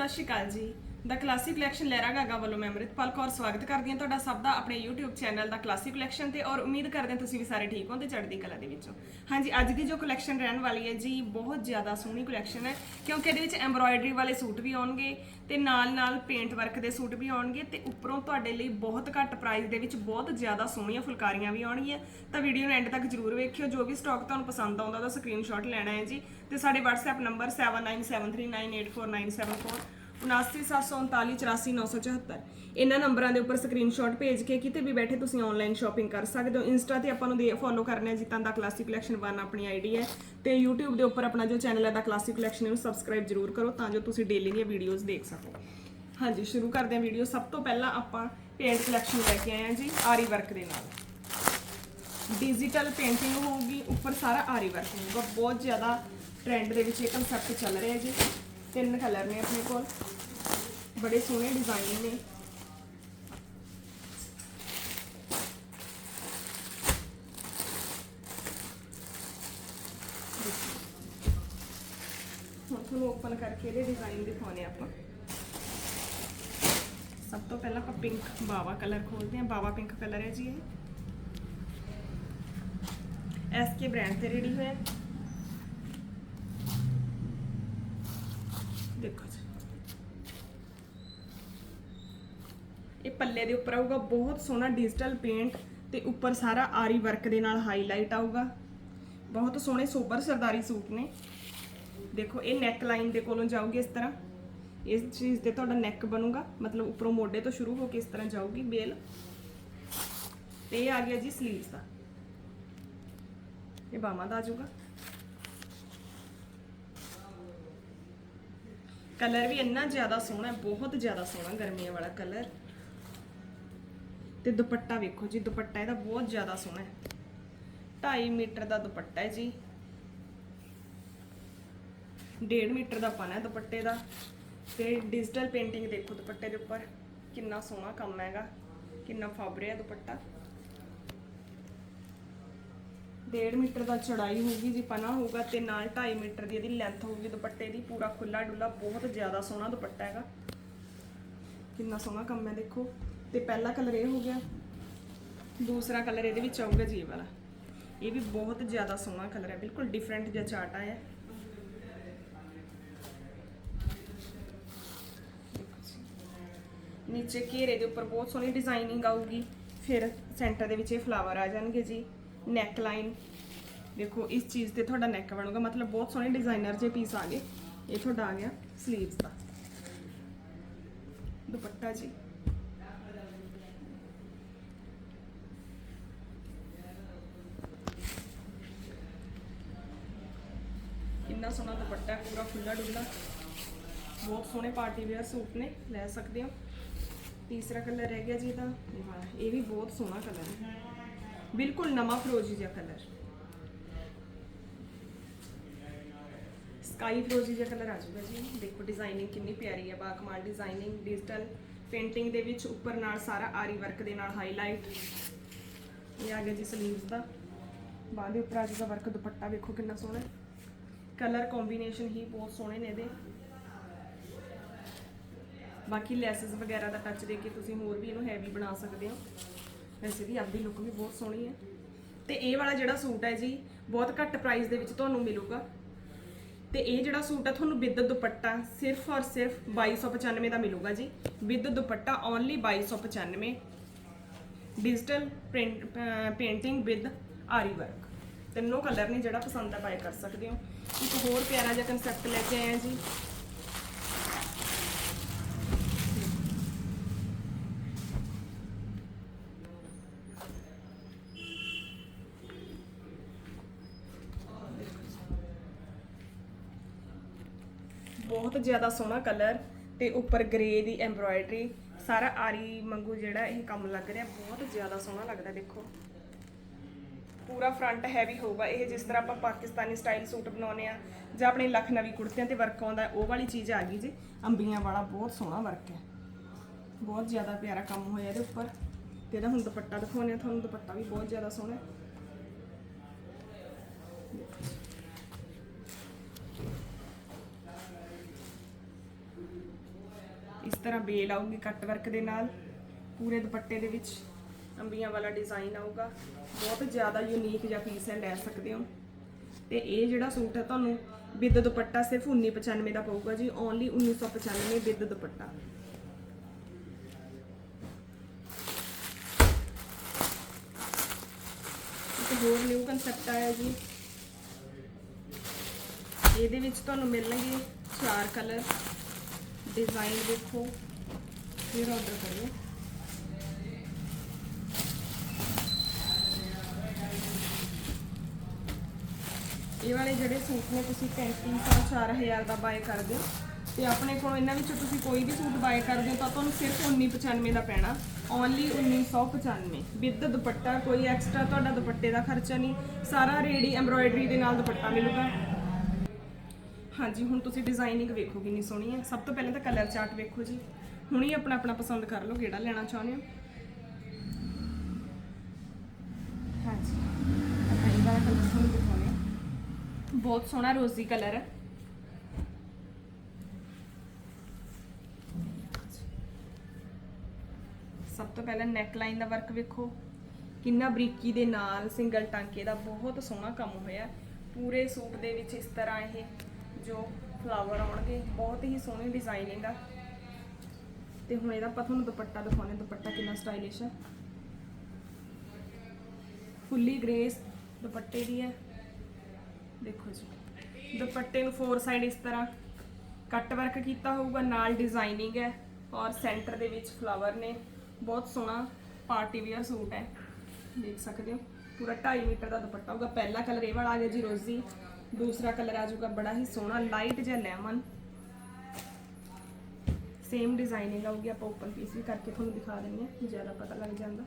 ਸਤਿ ਸ਼੍ਰੀ ਅਕਾਲ ਜੀ। ਦਾ ਕਲਾਸਿਕ ਕਲੈਕਸ਼ਨ ਲਹਿਰਾ ਗਾਗਾ ਵੱਲੋਂ ਮੈਂ ਅੰਮ੍ਰਿਤਪਾਲ ਕੌਰ ਸਵਾਗਤ ਕਰਦੀ ਹਾਂ ਤੁਹਾਡਾ ਸਭ ਦਾ ਆਪਣੇ YouTube ਚੈਨਲ ਦਾ ਕਲਾਸਿਕ ਕਲੈਕਸ਼ਨ ਤੇ ਔਰ ਉਮੀਦ ਕਰਦੇ ਹਾਂ ਤੁਸੀਂ ਵੀ ਸਾਰੇ ਠੀਕ ਹੋ ਤੇ ਚੜ੍ਹਦੀ ਕਲਾ ਦੇ ਵਿੱਚੋਂ ਹਾਂਜੀ, ਅੱਜ ਦੀ ਜੋ ਕਲੈਕਸ਼ਨ ਰਹਿਣ ਵਾਲੀ ਹੈ ਜੀ, ਬਹੁਤ ਜ਼ਿਆਦਾ ਸੋਹਣੀ ਕਲੈਕਸ਼ਨ ਹੈ ਕਿਉਂਕਿ ਇਹਦੇ ਵਿੱਚ ਐਮਬ੍ਰੋਇਡਰੀ ਵਾਲੇ ਸੂਟ ਵੀ ਆਉਣਗੇ ਤੇ ਨਾਲ ਨਾਲ ਪੇਂਟ ਵਰਕ ਦੇ ਸੂਟ ਵੀ ਆਉਣਗੇ ਤੇ ਉੱਪਰੋਂ ਤੁਹਾਡੇ ਲਈ ਬਹੁਤ ਘੱਟ ਪ੍ਰਾਈਸ ਦੇ ਵਿੱਚ ਬਹੁਤ ਜ਼ਿਆਦਾ ਸੋਹਣੀਆਂ ਫੁਲਕਾਰੀਆਂ ਵੀ ਆਉਣਗੀਆਂ। ਤਾਂ ਵੀਡੀਓ ਨੂੰ ਐਂਡ ਤੱਕ ਜਰੂਰ ਵੇਖਿਓ, ਜੋ ਵੀ ਸਟਾਕ ਤੁਹਾਨੂੰ ਪਸੰਦ ਆਉਂਦਾ ਉਹਦਾ ਸਕਰੀਨਸ਼ਾਟ ਲੈਣਾ ਹੈ ਜੀ ਤੇ ਸਾਡੇ WhatsApp ਨੰਬਰ 7973984974 7973394974 ਇਹਨਾਂ ਨੰਬਰਾਂ ਦੇ ਉੱਪਰ ਸਕਰੀਨਸ਼ਾਟ ਭੇਜ ਕੇ ਕਿਤੇ ਵੀ ਬੈਠੇ ਤੁਸੀਂ ਆਨਲਾਈਨ ਸ਼ਾਪਿੰਗ ਕਰ ਸਕਦੇ ਹੋ। ਇੰਸਟਾ ਤੇ ਆਪਾਂ ਨੂੰ ਦੇ ਫੋਲੋ ਕਰਨਾ ਹੈ ਜੀ ਦਾ ਕਲਾਸਿਕ ਕਲੈਕਸ਼ਨ 1 ਆਪਣੀ ਆਈਡੀ ਹੈ। ਤੇ YouTube ਦੇ ਉੱਪਰ ਆਪਣਾ ਜੋ ਚੈਨਲ ਹੈ, ਦਾ ਕਲਾਸਿਕ ਕਲੈਕਸ਼ਨ ਨੂੰ ਸਬਸਕ੍ਰਾਈਬ ਜਰੂਰ ਕਰੋ ਤਾਂ ਜੋ ਤੁਸੀਂ ਡੇਲੀ ਦੀਆਂ ਵੀਡੀਓਜ਼ ਦੇਖ ਸਕੋ। ਹਾਂਜੀ, ਸ਼ੁਰੂ ਕਰਦੇ ਹਾਂ ਵੀਡੀਓ ਸਭ ਤੋਂ ਪਹਿਲਾਂ ਆਪਾਂ ਪੇਂਟ ਕਲੈਕਸ਼ਨ ਲੈ ਕੇ ਆਏ ਹਾਂ ਜੀ, ਆਰੀ ਵਰਕ ਦੇ ਨਾਲ। ਡਿਜੀਟਲ ਪੇਂਟਿੰਗ ਹੋਊਗੀ, ਉੱਪਰ ਸਾਰਾ ਆਰੀ ਵਰਕ ਹੋਊਗਾ। ਬਹੁਤ ਜ਼ਿਆਦਾ ਟ੍ਰੈਂਡ ਦੇ ਵਿੱਚ ਇਹ ਕਨਸੈਪਟ ਚੱਲ ਰਿਹਾ ਜੀ। ਤਿੰਨ ਕਲਰ ਨੇ ਆਪਣੇ ਕੋਲ ਬੜੇ ਸੋਹਣੇ ਡਿਜ਼ਾਈਨ ਨੇ ਹੁਣ ਤੁਹਾਨੂੰ ਓਪਨ ਕਰਕੇ ਇਹਦੇ ਡਿਜ਼ਾਈਨ ਦਿਖਾਉਣੇ ਆਪਾਂ ਸਭ ਤੋਂ ਪਹਿਲਾਂ ਆਪਾਂ ਪਿੰਕ ਬਾਵਾ ਕਲਰ ਖੋਲਦੇ ਹਾਂ ਬਾਵਾ ਪਿੰਕ ਕਲਰ ਹੈ ਜੀ ਇਹ ਐਸਕੇ ਬ੍ਰਾਂਡ ਤੇ ਰੈਡੀ ਹੋਇਆ ਦੇਖੋ ਜੀ ਇਹ ਪੱਲੇ ਦੇ ਉੱਪਰ ਆਊਗਾ, ਬਹੁਤ ਸੋਹਣਾ ਡਿਜੀਟਲ ਪੇਂਟ ਤੇ ਉੱਪਰ ਸਾਰਾ ਆਰੀ ਵਰਕ ਦੇ ਨਾਲ ਹਾਈਲਾਈਟ ਆਊਗਾ। ਬਹੁਤ ਸੋਹਣੇ ਸੋਬਰ ਸਰਦਾਰੀ ਸੂਟ ਨੇ। ਦੇਖੋ, ਇਹ ਨੈਕ ਲਾਈਨ ਦੇ ਕੋਲੋਂ ਜਾਊਗੀ ਇਸ ਤਰ੍ਹਾਂ। ਇਸ ਚੀਜ਼ ਤੇ ਤੁਹਾਡਾ ਨੈਕ ਬਣੂਗਾ, ਮਤਲਬ ਉੱਪਰੋਂ ਮੋਢੇ ਤੋਂ ਸ਼ੁਰੂ ਹੋ ਕੇ ਇਸ ਤਰ੍ਹਾਂ ਜਾਊਗੀ ਬੇਲ। ਤੇ ਇਹ ਆ ਗਿਆ ਜੀ 슬ੀਵਸ ਦਾ। ਇਹ ਬਾਹਾਂ ਦਾ ਆ ਜਾਊਗਾ। ਕਲਰ ਵੀ ਇੰਨਾ ਜ਼ਿਆਦਾ ਸੋਹਣਾ ਬਹੁਤ ਜ਼ਿਆਦਾ ਸੋਹਣਾ ਗਰਮੀਆਂ ਵਾਲਾ ਕਲਰ ਤੇ ਦੁਪੱਟਾ ਵੇਖੋ ਜੀ, ਦੁਪੱਟਾ ਇਹਦਾ ਬਹੁਤ ਜ਼ਿਆਦਾ ਸੋਹਣਾ ਹੈ। 2.5 ਮੀਟਰ ਦਾ ਦੁਪੱਟਾ ਹੈ ਜੀ। 1.5 ਮੀਟਰ ਦਾ ਪਨ ਹੈ ਦੁਪੱਟੇ ਦਾ। ਤੇ ਡਿਜੀਟਲ ਪੇਂਟਿੰਗ ਦੇਖੋ ਦੁਪੱਟੇ ਦੇ ਉੱਪਰ, ਕਿੰਨਾ ਸੋਹਣਾ ਕੰਮ ਹੈਗਾ, ਕਿੰਨਾ ਫਾਬਰਿਆ ਦੁਪੱਟਾ। 1.5 ਮੀਟਰ ਦਾ ਚੜਾਈ ਹੋਊਗੀ ਜੀ, ਪਨਾ ਹੋਊਗਾ ਤੇ ਨਾਲ 2.5 ਮੀਟਰ ਦੀ ਇਹਦੀ ਲੈਂਥ ਹੋਊਗੀ ਦੁਪੱਟੇ ਦੀ, ਪੂਰਾ ਖੁੱਲਾ ਡੁੱਲਾ, ਬਹੁਤ ਜ਼ਿਆਦਾ ਸੋਹਣਾ ਦੁਪੱਟਾ ਹੈਗਾ। ਕਿੰਨਾ ਸੋਹਣਾ ਕੰਮ ਹੈ ਦੇਖੋ। ਤੇ ਪਹਿਲਾ ਕਲਰ ਇਹ ਹੋ ਗਿਆ। ਦੂਸਰਾ ਕਲਰ ਇਹਦੇ ਵਿੱਚ ਆਊਗਾ ਜੀ ਇਹ ਵਾਲਾ। ਇਹ ਵੀ ਬਹੁਤ ਜ਼ਿਆਦਾ ਸੋਹਣਾ ਕਲਰ ਹੈ, ਬਿਲਕੁਲ ਡਿਫਰੈਂਟ ਜਿਹਾ ਚਾਰਟ ਆਇਆ। ਹੈ ਨੀਚੇ ਘੇਰੇ ਦੇ ਉੱਪਰ ਬਹੁਤ ਸੋਹਣੀ ਡਿਜ਼ਾਈਨਿੰਗ ਆਊਗੀ। ਫਿਰ ਸੈਂਟਰ ਦੇ ਵਿੱਚ ਇਹ ਫਲਾਵਰ ਆ ਜਾਣਗੇ ਜੀ ਨੈਕ ਲਾਈਨ ਦੇਖੋ, ਇਸ ਚੀਜ਼ ਤੇ ਤੁਹਾਡਾ ਨੈਕ ਬਣੂਗਾ, ਮਤਲਬ ਬਹੁਤ ਸੋਹਣੇ ਡਿਜ਼ਾਈਨਰ ਜੇ ਪੀਸ ਆ ਗਏ। ਇਹ ਤੁਹਾਡਾ ਆ ਗਿਆ ਸਲੀਵਸ ਦਾ। ਦੁਪੱਟਾ ਜੀ। ਕਿੰਨਾ ਸੋਹਣਾ ਦੁਪੱਟਾ, ਪੂਰਾ ਖੁੱਲਾ ਡੁੱਲਾ ਬਹੁਤ ਸੋਹਣੇ ਪਾਰਟੀ ਵੇਅਰ ਸੂਟ ਨੇ, ਲੈ ਸਕਦੇ ਹੋ। ਤੀਸਰਾ ਕਲਰ ਰਹਿ ਗਿਆ ਜੀ ਇਹਦਾ। ਇਹ ਵੀ ਬਹੁਤ ਸੋਹਣਾ ਕਲਰ ਹੈ। ਬਿਲਕੁਲ ਨਵਾਂ ਫਰੋਜੀ ਜਿਹਾ ਕਲਰ। ਸਕਾਈ ਫਰੋਜੀ ਜਿਹਾ ਕਲਰ ਆ ਜਾਊਗਾ ਜੀ। ਦੇਖੋ ਡਿਜ਼ਾਈਨਿੰਗ ਕਿੰਨੀ ਪਿਆਰੀ ਹੈ। ਬਾਕਮਾਲ ਡਿਜ਼ਾਈਨਿੰਗ ਡਿਜੀਟਲ ਪੇਂਟਿੰਗ ਦੇ ਵਿੱਚ ਉੱਪਰ ਨਾਲ ਸਾਰਾ ਆਰੀ ਵਰਕ ਦੇ ਨਾਲ ਹਾਈਲਾਈਟ ਇਹ ਆ ਗਿਆ ਜੀ 슬ੀਵਸ ਦਾ। ਬਾਹ ਦੇ ਉੱਪਰ ਆ ਜਾਊਗਾ ਵਰਕ ਦੁਪੱਟਾ। ਵੇਖੋ ਕਿੰਨਾ ਸੋਹਣਾ ਹੈ। ਕਲਰ ਕੰਬੀਨੇਸ਼ਨ ਹੀ ਬਹੁਤ ਸੋਹਣੇ ਨੇ ਇਹਦੇ। ਬਾਕੀ ਲੈਸਸ ਵਗੈਰਾ ਦਾ ਟੱਚ ਦੇ ਕੇ ਤੁਸੀਂ ਹੋਰ ਵੀ ਇਹਨੂੰ ਹੈਵੀ ਬਣਾ ਸਕਦੇ ਹੋ। ਵੈਸੇ ਵੀ ਆਪਦੀ ਲੁੱਕ ਵੀ ਬਹੁਤ ਸੋਹਣੀ ਹੈ। ਤੇ ਇਹ ਵਾਲਾ ਜਿਹੜਾ ਸੂਟ ਹੈ ਜੀ, ਬਹੁਤ ਘੱਟ ਪ੍ਰਾਈਸ ਦੇ ਵਿੱਚ ਤੁਹਾਨੂੰ ਮਿਲੂਗਾ। ਤੇ ਇਹ ਜਿਹੜਾ ਸੂਟ ਹੈ ਤੁਹਾਨੂੰ ਵਿਦ ਦੁਪੱਟਾ ਸਿਰਫ ਔਰ ਸਿਰਫ 2295 ਦਾ ਮਿਲੂਗਾ ਜੀ। With dupatta only 2295 digital painting with aari work ਤਿੰਨੋਂ ਕਲਰ ਨੇ ਜਿਹੜਾ ਪਸੰਦ ਆ ਬਾਏ ਕਰ ਸਕਦੇ ਹੋ। ਇੱਕ ਹੋਰ ਪਿਆਰਾ ਜਿਹਾ ਕਨਸੈਪਟ ਲੈ ਕੇ ਆਏ ਆ ਜੀ। ਬਹੁਤ ਜ਼ਿਆਦਾ ਸੋਹਣਾ ਕਲਰ ਤੇ ਉੱਪਰ ਗ੍ਰੇ ਦੀ ਐਮਬ੍ਰੋਇਡਰੀ ਸਾਰਾ ਆਰੀ ਮੰਗੂ ਜਿਹੜਾ ਇਹ ਕੰਮ ਲੱਗ ਰਿਹਾ, ਬਹੁਤ ਜ਼ਿਆਦਾ ਸੋਹਣਾ ਲੱਗਦਾ, ਦੇਖੋ। ਪੂਰਾ ਫਰੰਟ ਹੈਵੀ ਹੋਊਗਾ। ਇਹ ਜਿਸ ਤਰ੍ਹਾਂ ਆਪਾਂ ਪਾਕਿਸਤਾਨੀ ਸਟਾਈਲ ਸੂਟ ਬਣਾਉਨੇ ਆ ਜਾਂ ਆਪਣੇ ਲਖਨਵੀ ਕੁੜਤਿਆਂ ਤੇ ਵਰਕ ਆਉਂਦਾ ਉਹ ਵਾਲੀ ਚੀਜ਼ ਆ ਗਈ ਜੀ। ਅੰਬੀਆਂ ਵਾਲਾ ਬਹੁਤ ਸੋਹਣਾ ਵਰਕ ਹੈ। ਬਹੁਤ ਜ਼ਿਆਦਾ ਪਿਆਰਾ ਕੰਮ ਹੋਇਆ ਇਹਦੇ ਉੱਪਰ। ਤੇ ਇਹਦਾ ਹੁਣ ਦੁਪੱਟਾ ਦਿਖਾਉਨੇ ਆ ਤੁਹਾਨੂੰ ਦੁਪੱਟਾ ਵੀ ਬਹੁਤ ਜ਼ਿਆਦਾ ਸੋਹਣਾ ਹੈ। ਇਸ ਤਰ੍ਹਾਂ ਬੇਲ ਆਊਗੀ ਕੱਟ ਵਰਕ ਦੇ ਨਾਲ, ਪੂਰੇ ਦੁਪੱਟੇ ਦੇ ਵਿੱਚ। ਅੰਬੀਆਂ ਵਾਲਾ ਡਿਜ਼ਾਈਨ ਆਊਗਾ। ਬਹੁਤ ਜ਼ਿਆਦਾ ਯੂਨੀਕ ਜਿਹਾ ਪੀਸ ਹੈ, ਲੈ ਸਕਦੇ ਹੋ। ਤੇ ਇਹ ਜਿਹੜਾ ਸੂਟ ਹੈ ਤੁਹਾਨੂੰ ਵਿਦ ਦੁਪੱਟਾ ਸਿਰਫ 1995 ਦਾ ਪਊਗਾ ਜੀ ਓਨਲੀ 1995 ਵਿਦ ਦੁਪੱਟਾ। ਇੱਕ ਹੋਰ ਨਿਊ ਕਨਸੈਪਟ ਆਇਆ ਜੀ। ਇਹਦੇ ਵਿੱਚ ਤੁਹਾਨੂੰ ਮਿਲਣਗੇ ਚਾਰ ਕਲਰ ਡਿਜ਼ਾਈਨ ਦੇਖੋ, ਫਿਰ ਆਰਡਰ ਕਰਿਓ। ਇਹ ਵਾਲੇ ਜਿਹੜੇ ਸੂਟ ਨੇ, ਤੁਸੀਂ 3500 4000 ਦਾ ਬਾਏ ਕਰਦੇ ਹੋ ਤੇ ਆਪਣੇ ਕੋਲ ਇਹਨਾਂ ਵਿੱਚੋਂ ਤੁਸੀਂ ਕੋਈ ਵੀ ਸੂਟ ਬਾਏ ਕਰਦੇ ਹੋ ਤਾਂ ਤੁਹਾਨੂੰ ਸਿਰਫ 1995 ਦਾ ਪੈਣਾ। ਓਨਲੀ 1995 ਵਿਦ ਦੁਪੱਟਾ, ਕੋਈ ਐਕਸਟਰਾ ਤੁਹਾਡਾ ਦੁਪੱਟੇ ਦਾ ਖਰਚਾ ਨਹੀਂ। ਸਾਰਾ ਰੇਡੀ ਐਮਬ੍ਰੋਇਡਰੀ ਦੇ ਨਾਲ ਦੁਪੱਟਾ ਮਿਲੂਗਾ। ਹਾਂਜੀ, ਹੁਣ ਤੁਸੀਂ ਡਿਜ਼ਾਈਨਿੰਗ ਵੇਖੋ ਕਿੰਨੀ ਸੋਹਣੀ ਹੈ। ਸਭ ਤੋਂ ਪਹਿਲਾਂ ਤਾਂ ਕਲਰ ਚਾਰਟ ਵੇਖੋ ਜੀ। ਹੁਣੀ ਆਪਣਾ ਆਪਣਾ ਪਸੰਦ ਕਰ ਲਓ, ਕਿਹੜਾ ਲੈਣਾ ਚਾਹੁੰਦੇ ਹੋ। ਹਾਂਜੀ। ਆਪਾਂ ਇਹਦਾ ਕਲਰ ਤੁਹਾਨੂੰ ਬਹੁਤ ਸੋਹਣਾ ਰੋਜ਼ੀ ਕਲਰ ਹੈ। ਸਭ ਤੋਂ ਪਹਿਲਾਂ ਨੈਕ ਲਾਈਨ ਦਾ ਵਰਕ ਵੇਖੋ। ਕਿੰਨਾ ਬਰੀਕੀ ਦੇ ਨਾਲ ਸਿੰਗਲ ਟਾਂਕੇ ਦਾ ਬਹੁਤ ਸੋਹਣਾ ਕੰਮ ਹੋਇਆ। ਪੂਰੇ ਸੂਟ ਦੇ ਵਿੱਚ ਇਸ ਤਰ੍ਹਾਂ ਇਹ ਜੋ ਫਲਾਵਰ ਆਉਣਗੇ, ਬਹੁਤ ਹੀ ਸੋਹਣੀ ਡਿਜ਼ਾਈਨਿੰਗ ਇਹਦਾ। ਤੇ ਹੁਣ ਇਹਦਾ ਆਪਾਂ ਤੁਹਾਨੂੰ ਦੁਪੱਟਾ ਦਿਖਾਉਂਦੇ ਦੁਪੱਟਾ ਕਿੰਨਾ ਸਟਾਈਲਿਸ਼ ਹੈ। ਫੁੱਲੀ ਗ੍ਰੇਸ ਦੁਪੱਟੇ ਦੀ ਹੈ। ਦੇਖੋ ਜੀ, ਦੁਪੱਟੇ ਨੂੰ ਫੋਰ ਸਾਈਡ ਇਸ ਤਰ੍ਹਾਂ ਕੱਟ ਵਰਕ ਕੀਤਾ ਹੋਊਗਾ, ਨਾਲ ਡਿਜ਼ਾਈਨਿੰਗ ਹੈ ਔਰ ਸੈਂਟਰ ਦੇ ਵਿੱਚ ਫਲਾਵਰ ਨੇ। ਬਹੁਤ ਸੋਹਣਾ ਪਾਰਟੀ ਵੇਅਰ ਸੂਟ ਹੈ, ਦੇਖ ਸਕਦੇ ਹੋ। ਪੂਰਾ 2.5 ਮੀਟਰ ਦਾ ਦੁਪੱਟਾ ਹੋਊਗਾ। ਪਹਿਲਾ ਕਲਰ ਇਹ ਵਾਲਾ ਆ ਗਿਆ ਜੀ ਰੋਜ਼ੀ, ਦੂਸਰਾ ਕਲਰ ਆ ਜਾਊਗਾ ਬੜਾ ਹੀ ਸੋਹਣਾ ਲਾਈਟ ਜਿਹਾ ਲੈਮਨ ਸੇਮ ਡਿਜ਼ਾਈਨਿੰਗ ਆਊਗੀ, ਆਪਾਂ ਓਪਨ ਪੀਸ ਵੀ ਕਰਕੇ ਤੁਹਾਨੂੰ ਦਿਖਾ ਦਿੰਦੇ ਹਾਂ, ਜ਼ਿਆਦਾ ਪਤਾ ਲੱਗ ਜਾਂਦਾ।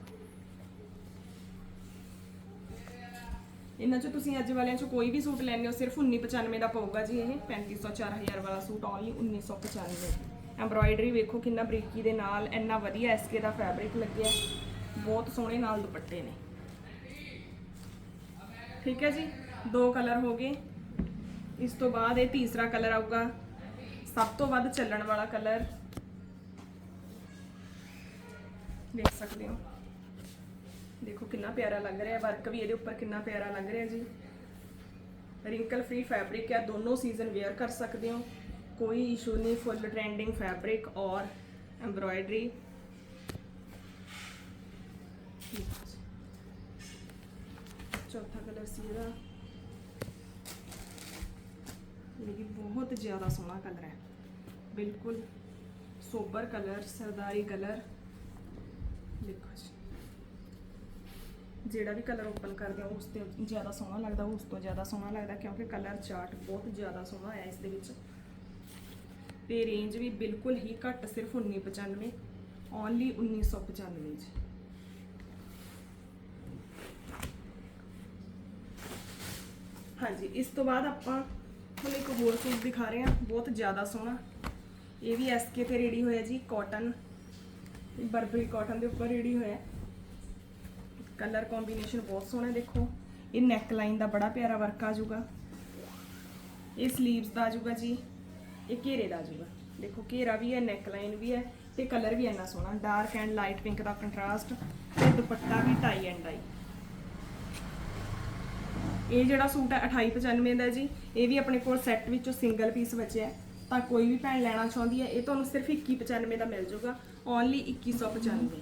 ਇਹਨਾਂ ਚੋਂ ਤੁਸੀਂ ਅੱਜ ਵਾਲਿਆਂ ਚੋਂ ਕੋਈ ਵੀ ਸੂਟ ਲੈਣੇ ਹੋ, ਸਿਰਫ 1995 ਦਾ ਪਊਗਾ ਜੀ ਇਹ। 3500 4000 ਵਾਲਾ ਸੂਟ ਓਨਲੀ 1995 ਐਮਬ੍ਰੋਇਡਰੀ ਵੇਖੋ ਕਿੰਨਾ ਬਰੀਕੀ ਦੇ ਨਾਲ, ਇੰਨਾ ਵਧੀਆ ਐਸਕੇ ਦਾ ਫੈਬਰਿਕ ਲੱਗਿਆ। ਬਹੁਤ ਸੋਹਣੇ ਨਾਲ ਦੁਪੱਟੇ ਨੇ। ਠੀਕ ਹੈ ਜੀ, ਦੋ ਕਲਰ ਹੋ ਗਏ। ਇਸ ਤੋਂ ਬਾਅਦ ਇਹ ਤੀਸਰਾ ਕਲਰ ਆਊਗਾ। ਸਭ ਤੋਂ ਵੱਧ ਚੱਲਣ ਵਾਲਾ ਕਲਰ ਦੇਖ ਸਕਦੇ ਹੋ। ਦੇਖੋ ਕਿੰਨਾ ਪਿਆਰਾ ਲੱਗ ਰਿਹਾ ਹੈ ਵਰਕ ਵੀ ਇਹਦੇ ਉੱਪਰ ਕਿੰਨਾ ਪਿਆਰਾ ਲੱਗ ਰਿਹਾ ਜੀ ਰਿੰਕਲ ਫ੍ਰੀ ਫੈਬਰਿਕ ਹੈ ਦੋਨੋਂ ਸੀਜ਼ਨ ਵੇਅਰ ਕਰ ਸਕਦੇ ਹੋ। ਕੋਈ ਇਸ਼ੂ ਨਹੀਂ ਫੁੱਲ ਟ੍ਰੈਂਡਿੰਗ ਫੈਬਰਿਕ ਔਰ ਐਮਬ੍ਰੋਇਡਰੀ ਚੌਥਾ ਕਲਰ ਸੀ ਇਹਦਾ। ਇਹ ਵੀ ਬਹੁਤ ਜ਼ਿਆਦਾ ਸੋਹਣਾ ਕਲਰ ਹੈ। ਬਿਲਕੁਲ ਸੋਬਰ ਕਲਰ ਸਰਦਾਰੀ ਕਲਰ ਦੇਖੋ ਜੀ। ਜਿਹੜਾ ਵੀ ਕਲਰ ਓਪਨ ਕਰਦੇ ਹੋ ਉਸ ਤੇ ਜ਼ਿਆਦਾ ਸੋਹਣਾ ਲੱਗਦਾ, ਉਸ ਤੋਂ ਜ਼ਿਆਦਾ ਸੋਹਣਾ ਲੱਗਦਾ, ਕਿਉਂਕਿ ਕਲਰ ਚਾਰਟ ਬਹੁਤ ਜ਼ਿਆਦਾ ਸੋਹਣਾ ਆਇਆ ਇਸ ਦੇ ਵਿੱਚ। ਤੇ ਰੇਂਜ ਵੀ ਬਿਲਕੁਲ ਹੀ ਘੱਟ, ਸਿਰਫ 1995 ਓਨਲੀ 1995 ਜੀ ਹਾਂਜੀ, ਇਸ ਤੋਂ ਬਾਅਦ ਆਪਾਂ ਤੁਹਾਨੂੰ ਇੱਕ ਹੋਰ ਸੂਟ ਦਿਖਾ ਰਹੇ ਹਾਂ, ਬਹੁਤ ਜ਼ਿਆਦਾ ਸੋਹਣਾ। ਇਹ ਵੀ ਐਸਕੇ ਤੇ ਰੈਡੀ ਹੋਇਆ ਜੀ ਕਾਟਨ ਬਰਬਰੀ ਕਾਟਨ ਦੇ ਉੱਪਰ ਰੈਡੀ ਹੋਇਆ। ਕਲਰ ਕੰਬੀਨੇਸ਼ਨ ਬਹੁਤ ਸੋਹਣਾ ਦੇਖੋ। ਇਹ ਨੈਕ ਲਾਈਨ ਦਾ ਬੜਾ ਪਿਆਰਾ ਵਰਕ ਆ ਜਾਊਗਾ। ਇਹ 슬ੀਵਸ ਦਾ ਆ ਜਾਊਗਾ ਜੀ। ਇਹ ਘੇਰੇ ਦਾ ਆ ਜਾਊਗਾ। ਦੇਖੋ, ਘੇਰਾ ਵੀ ਹੈ ਨੈਕ ਲਾਈਨ ਵੀ ਹੈ ਤੇ ਕਲਰ ਵੀ ਇੰਨਾ ਸੋਹਣਾ। ਡਾਰਕ ਐਂਡ ਲਾਈਟ ਪਿੰਕ ਦਾ ਕੰਟਰਾਸਟ ਤੇ ਦੁਪੱਟਾ ਵੀ ਟਾਈ ਐਂਡ ਡਾਈ ਇਹ ਜਿਹੜਾ ਸੂਟ ਹੈ 2895 ਦਾ ਜੀ। ਇਹ ਵੀ ਆਪਣੇ ਕੋਲ ਸੈੱਟ ਵਿੱਚੋਂ ਸਿੰਗਲ ਪੀਸ ਬਚਿਆ ਤਾਂ ਕੋਈ ਵੀ ਭੈਣ ਲੈਣਾ ਚਾਹੁੰਦੀ ਹੈ, ਇਹ ਤੁਹਾਨੂੰ ਸਿਰਫ 2195 ਦਾ ਮਿਲ ਜਾਊਗਾ। ਓਨਲੀ 2195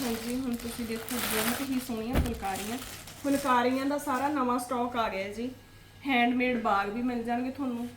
ਹਾਂਜੀ ਹੁਣ ਤੁਸੀਂ ਦੇਖੋ ਬਹੁਤ ਹੀ ਸੋਹਣੀਆਂ ਫੁਲਕਾਰੀਆਂ ਫੁਲਕਾਰੀਆਂ ਦਾ ਸਾਰਾ ਨਵਾਂ ਸਟਾਕ ਆ ਗਿਆ ਜੀ। ਹੈਂਡਮੇਡ ਬਾਗ ਵੀ ਮਿਲ ਜਾਣਗੇ ਤੁਹਾਨੂੰ।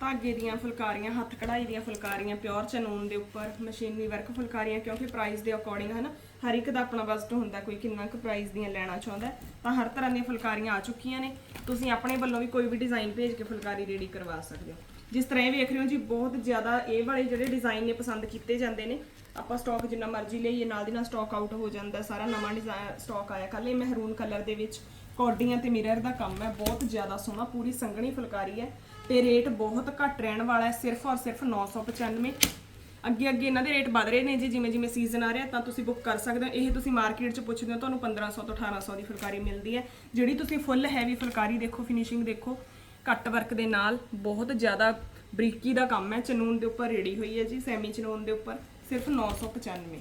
ਧਾਗੇ ਦੀਆਂ ਫੁਲਕਾਰੀਆਂ ਹੱਥ ਕਢਾਈ ਦੀਆਂ ਫੁਲਕਾਰੀਆਂ ਪਿਓਰ ਚਨੂਨ ਦੇ ਉੱਪਰ ਮਸ਼ੀਨੀ ਵਰਕ ਫੁਲਕਾਰੀਆਂ ਕਿਉਂਕਿ ਪ੍ਰਾਈਸ ਦੇ ਅਕੋਰਡਿੰਗ ਹੈ ਨਾ ਹਰ ਇੱਕ ਦਾ ਆਪਣਾ ਬਜਟ ਹੁੰਦਾ ਕੋਈ ਕਿੰਨਾ ਕੁ ਪ੍ਰਾਈਸ ਦੀਆਂ ਲੈਣਾ ਚਾਹੁੰਦਾ। ਤਾਂ ਹਰ ਤਰ੍ਹਾਂ ਦੀਆਂ ਫੁਲਕਾਰੀਆਂ ਆ ਚੁੱਕੀਆਂ ਨੇ। ਤੁਸੀਂ ਆਪਣੇ ਵੱਲੋਂ ਵੀ ਕੋਈ ਵੀ ਡਿਜ਼ਾਈਨ ਭੇਜ ਕੇ ਫੁਲਕਾਰੀ ਰੈਡੀ ਕਰਵਾ ਸਕਦੇ ਹੋ। ਜਿਸ ਤਰ੍ਹਾਂ ਇਹ ਵੇਖ ਰਹੇ ਹੋ ਜੀ ਬਹੁਤ ਜ਼ਿਆਦਾ ਇਹ ਵਾਲੇ ਜਿਹੜੇ ਡਿਜ਼ਾਈਨ ਨੇ ਪਸੰਦ ਕੀਤੇ ਜਾਂਦੇ ਨੇ ਆਪਾਂ ਸਟਾਕ ਜਿੰਨਾ ਮਰਜ਼ੀ ਲਈਏ, ਨਾਲ ਦੀ ਨਾਲ ਸਟਾਕ ਆਊਟ ਹੋ ਜਾਂਦਾ, ਸਾਰਾ ਨਵਾਂ ਡਿਜ਼ਾਈਨ ਸਟਾਕ ਆਇਆ। ਕੱਲ ਇਹ ਮਹਿਰੂਨ ਕਲਰ ਦੇ ਵਿੱਚ ਕੌਡੀਆਂ ਤੇ ਮਿਰਰ ਦਾ ਕੰਮ ਹੈ, ਬਹੁਤ ਜ਼ਿਆਦਾ ਸੋਹਣਾ, ਪੂਰੀ ਸੰਘਣੀ ਫੁਲਕਾਰੀ ਹੈ ਤੇ ਰੇਟ ਬਹੁਤ ਘੱਟ ਰਹਿਣ ਵਾਲਾ ਹੈ, ਸਿਰਫ ਔਰ ਸਿਰਫ 995 ਅੱਗੇ ਅੱਗੇ ਇਹਨਾਂ ਦੇ ਰੇਟ ਵੱਧ ਰਹੇ ਨੇ ਜੀ, ਜਿਵੇਂ ਜਿਵੇਂ ਸੀਜ਼ਨ ਆ ਰਿਹਾ, ਤਾਂ ਤੁਸੀਂ ਬੁੱਕ ਕਰ ਸਕਦੇ ਹੋ। ਇਹ ਤੁਸੀਂ ਮਾਰਕੀਟ 'ਚ ਪੁੱਛਦੇ ਹੋ, ਤੁਹਾਨੂੰ 1500 ਤੋਂ 1800 ਦੀ ਫੁਲਕਾਰੀ ਮਿਲਦੀ ਹੈ। ਜਿਹੜੀ ਤੁਸੀਂ ਫੁੱਲ ਹੈਵੀ ਫੁਲਕਾਰੀ ਦੇਖੋ ਫਿਨਿਸ਼ਿੰਗ ਦੇਖੋ ਕੱਟ ਵਰਕ ਦੇ ਨਾਲ, ਬਹੁਤ ਜ਼ਿਆਦਾ ਬਰੀਕੀ ਦਾ ਕੰਮ ਹੈ, ਚਨੂਨ ਦੇ ਉੱਪਰ ਰੇੜੀ ਹੋਈ ਹੈ ਜੀ ਸੈਮੀ ਚਨੂਨ ਦੇ ਉੱਪਰ। ਸਿਰਫ 995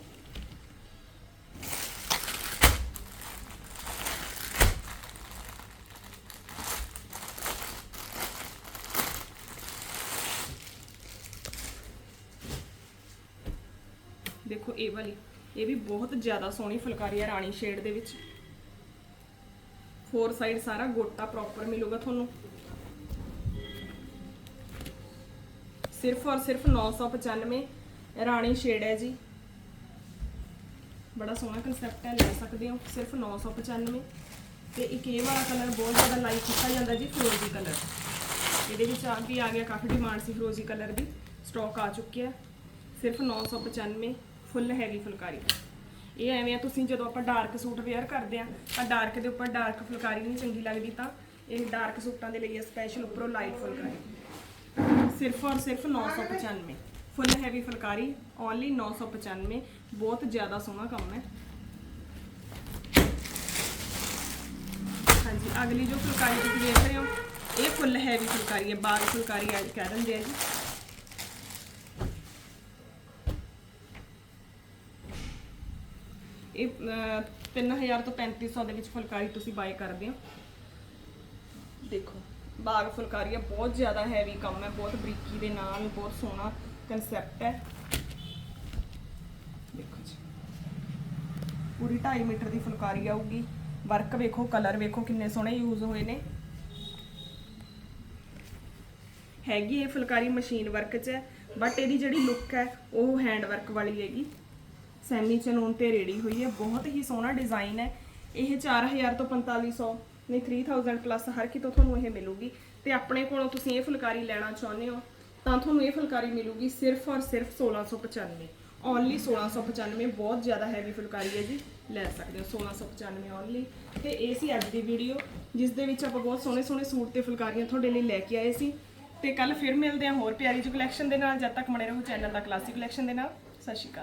ਦੇਖੋ ਇਹ ਵਾਲੀ, ਇਹ ਵੀ ਬਹੁਤ ਜ਼ਿਆਦਾ ਸੋਹਣੀ ਫੁਲਕਾਰੀ ਹੈ ਰਾਣੀ ਸ਼ੇਡ ਦੇ ਵਿੱਚ। ਫੋਰ ਸਾਈਡ ਸਾਰਾ ਗੋਟਾ ਪ੍ਰੋਪਰ ਮਿਲੂਗਾ ਤੁਹਾਨੂੰ। ਸਿਰਫ ਔਰ ਸਿਰਫ 995 ਰਾਣੀ ਸ਼ੇਡ ਹੈ ਜੀ। ਬੜਾ ਸੋਹਣਾ ਕਨਸੈਪਟ ਹੈ, ਲੈ ਸਕਦੇ ਹੋ। ਸਿਰਫ 995 ਤੇ ਇੱਕ ਇਹ ਵਾਲਾ ਕਲਰ ਬਹੁਤ ਜ਼ਿਆਦਾ ਲਾਈਕ ਕੀਤਾ ਜਾਂਦਾ ਜੀ, ਫਿਰੋਜ਼ੀ ਕਲਰ ਇਹਦੇ ਵਿੱਚ ਆ ਵੀ ਆ ਗਿਆ, ਕਾਫੀ ਡਿਮਾਂਡ ਸੀ ਫਿਰੋਜ਼ੀ ਕਲਰ ਦੀ। ਸਟਾਕ ਆ ਚੁੱਕਿਆ ਸਿਰਫ 995 ਫੁੱਲ ਹੈਵੀ ਫੁਲਕਾਰੀ। ਇਹ ਐਵੇਂ ਆ, ਤੁਸੀਂ ਜਦੋਂ ਆਪਾਂ ਡਾਰਕ ਸੂਟ ਵੇਅਰ ਕਰਦੇ ਆ, ਤਾਂ ਡਾਰਕ ਦੇ ਉੱਪਰ ਡਾਰਕ ਫੁਲਕਾਰੀ ਨਹੀਂ ਚੰਗੀ ਲੱਗਦੀ ਤਾਂ ਇਹ ਡਾਰਕ ਸੂਟਾਂ ਦੇ ਲਈ ਹੈ ਸਪੈਸ਼ਲ ਉੱਪਰੋਂ ਲਾਈਟ ਫੁਲਕਾਰੀ। ਸਿਰਫ ਔਰ ਸਿਰਫ 995 ਫੁੱਲ ਹੈਵੀ ਫੁਲਕਾਰੀ ਓਨਲੀ 995 ਬਹੁਤ ਜ਼ਿਆਦਾ ਸੋਹਣਾ ਕੰਮ ਹੈ। ਹਾਂਜੀ, ਅਗਲੀ ਜੋ ਫੁਲਕਾਰੀ ਤੁਸੀਂ ਦੇਖ ਰਹੇ ਹੋ, ਇਹ ਫੁੱਲ ਹੈਵੀ ਫੁਲਕਾਰੀ ਹੈ, ਬਾਗ ਫੁਲਕਾਰੀ ਕਹਿ ਦਿੰਦੇ ਆ ਜੀ। ਇਹ 3000 ਤੋਂ 3500 ਦੇ ਵਿੱਚ ਫੁਲਕਾਰੀ ਤੁਸੀਂ ਬਾਈ ਕਰਦੇ ਹੋ। ਦੇਖੋ, ਬਾਗ ਫੁਲਕਾਰੀ ਹੈ, ਬਹੁਤ ਜ਼ਿਆਦਾ ਹੈਵੀ ਕੰਮ ਹੈ, ਬਹੁਤ ਬਰੀਕੀ ਦੇ ਨਾਲ, ਬਹੁਤ ਸੋਹਣਾ। ਕਨਸੈਪਟ ਹੈ e. ਦੇਖੋ ਜੀ। ਪੂਰੀ 2.5 ਮੀਟਰ ਦੀ ਫੁਲਕਾਰੀ ਆਊਗੀ। ਵਰਕ ਵੇਖੋ, ਕਲਰ ਵੇਖੋ, ਕਿੰਨੇ ਸੋਹਣੇ ਯੂਜ਼ ਹੋਏ ਨੇ। ਹੈਗੀ ਇਹ ਫੁਲਕਾਰੀ ਮਸ਼ੀਨ ਵਰਕ 'ਚ ਹੈ ਬਟ ਇਹਦੀ ਜਿਹੜੀ ਲੁੱਕ ਹੈ, ਉਹ ਹੈਂਡ ਵਰਕ ਵਾਲੀ ਹੈਗੀ। ਸੈਮੀ ਚਨੂਨ ਤੇ ਰੇੜੀ ਹੋਈ ਹੈ, ਬਹੁਤ ਹੀ ਸੋਹਣਾ ਡਿਜ਼ਾਈਨ ਹੈ। ਇਹ 4000 ਤੋਂ 4500 ਨਹੀਂ 3000 ਪਲੱਸ ਹਰ ਕਿਤੋਂ ਤੁਹਾਨੂੰ ਇਹ ਮਿਲੂਗੀ। ਤੇ ਆਪਣੇ ਕੋਲੋਂ ਤੁਸੀਂ ਇਹ ਫੁਲਕਾਰੀ ਲੈਣਾ ਚਾਹੁੰਦੇ ਹੋ ਤਾਂ ਤੁਹਾਨੂੰ ਇਹ ਫੁਲਕਾਰੀ ਮਿਲੂਗੀ ਸਿਰਫ ਔਰ ਸਿਰਫ 1695 ਓਨਲੀ 1695 ਬਹੁਤ ਜ਼ਿਆਦਾ ਹੈਵੀ ਫੁਲਕਾਰੀ ਹੈ ਜੀ। ਲੈ ਸਕਦੇ ਹੋ 1695 ਓਨਲੀ ਤੇ ਇਹ ਸੀ ਅੱਜ ਦੀ ਵੀਡੀਓ ਜਿਸ ਦੇ ਵਿੱਚ ਆਪਾਂ ਬਹੁਤ ਸੋਹਣੇ ਸੋਹਣੇ ਸੂਟ ਤੇ ਫੁਲਕਾਰੀਆਂ ਤੁਹਾਡੇ ਲਈ ਲੈ ਕੇ ਆਏ ਸੀ। ਤੇ ਕੱਲ ਫਿਰ ਮਿਲਦੇ ਹਾਂ ਹੋਰ ਪਿਆਰੀ ਜਿਹੀ ਕਲੈਕਸ਼ਨ ਦੇ ਨਾਲ। ਜਦ ਤੱਕ ਬਣੇ ਰਹੋ ਚੈਨਲ ਦਾ ਕਲਾਸਿਕ ਕਲੈਕਸ਼ਨ ਦੇ ਨਾਲ। ਸਤਿ ਸ਼੍ਰੀ ਅਕਾਲ।